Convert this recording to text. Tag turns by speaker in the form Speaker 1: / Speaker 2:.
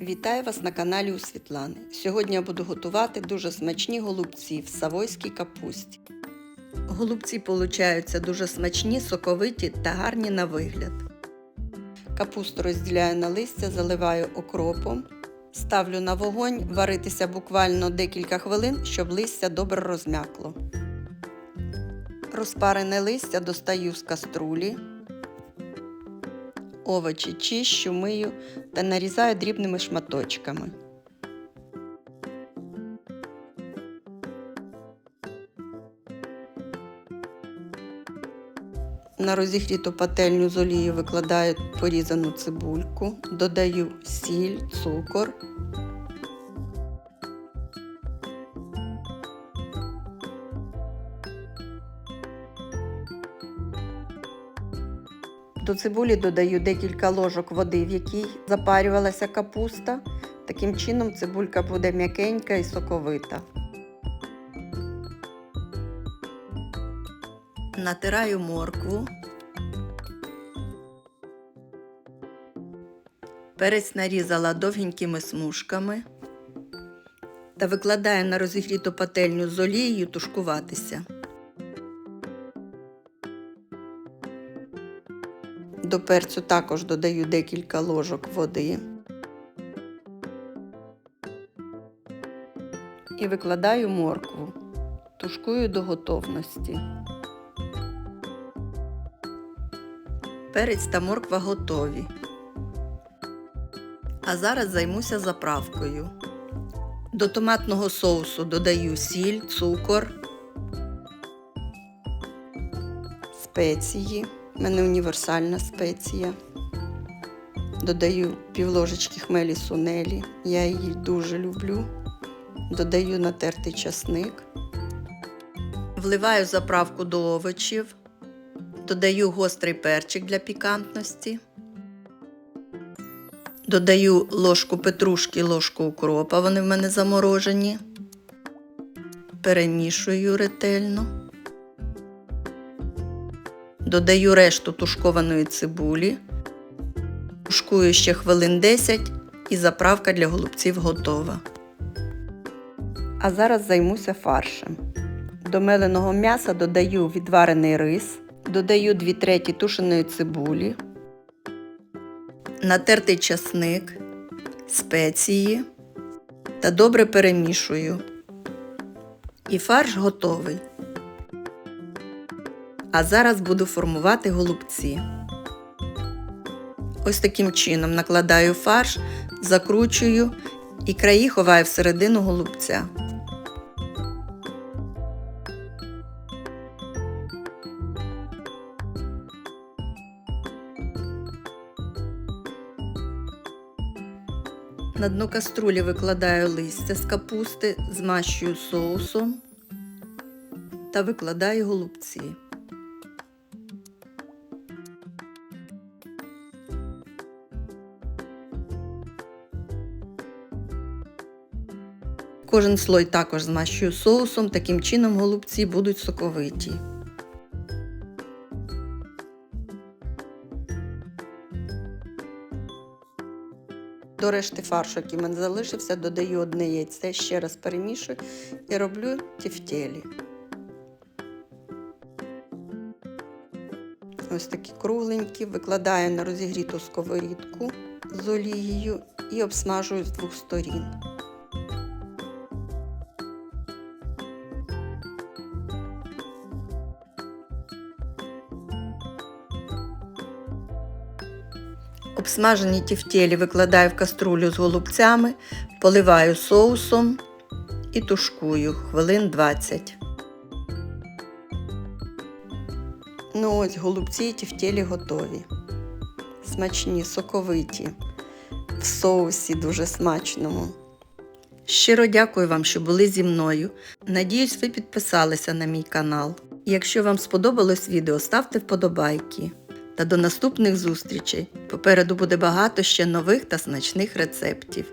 Speaker 1: Вітаю вас на каналі у Світлани. Сьогодні я буду готувати дуже смачні голубці в савойській капусті. Голубці получаються дуже смачні, соковиті та гарні на вигляд. Капусту розділяю на листя, заливаю окропом. Ставлю на вогонь варитися буквально декілька хвилин, щоб листя добре розм'якло. Розпарене листя достаю з каструлі. Овочі чищу, мию та нарізаю дрібними шматочками. На розігріту пательню з олією викладаю порізану цибульку, додаю сіль, цукор. До цибулі додаю декілька ложок води, в якій запарювалася капуста. Таким чином цибулька буде м'якенька і соковита. Натираю моркву. Перець нарізала довгенькими смужками та викладаю на розігріту пательню з олією тушкуватися. До перцю також додаю декілька ложок води і викладаю моркву, тушкую до готовності. Перець та морква готові. А зараз займуся заправкою. До томатного соусу додаю сіль, цукор, спеції. У мене універсальна спеція. Додаю пів ложечки хмелі сунелі. Я її дуже люблю. Додаю натертий часник. Вливаю заправку до овочів. Додаю гострий перчик для пікантності. Додаю ложку петрушки, ложку укропа, вони в мене заморожені. Перемішую ретельно. Додаю решту тушкованої цибулі. Тушкую ще хвилин 10 і заправка для голубців готова. А зараз займуся фаршем. До меленого м'яса додаю відварений рис, додаю 2 треті тушеної цибулі, натертий часник, спеції та добре перемішую. І фарш готовий. А зараз буду формувати голубці. Ось таким чином накладаю фарш, закручую і краї ховаю всередину голубця. На дно каструлі викладаю листя з капусти, змащую соусом та викладаю голубці. Кожен слой також змащую соусом, таким чином голубці будуть соковиті. До решти фаршу, який мене залишився, додаю одне яйце, ще раз перемішую і роблю тефтелі. Ось такі кругленькі, викладаю на розігріту сковорідку з олією і обсмажую з двох сторін. Обсмажені тівтєлі викладаю в каструлю з голубцями, поливаю соусом і тушкую хвилин 20. Ну ось голубці і тівтєлі готові. Смачні, соковиті, в соусі дуже смачному. Щиро дякую вам, що були зі мною. Надіюсь, ви підписалися на мій канал. Якщо вам сподобалось відео, ставте вподобайки. Та до наступних зустрічей. Попереду буде багато ще нових та смачних рецептів.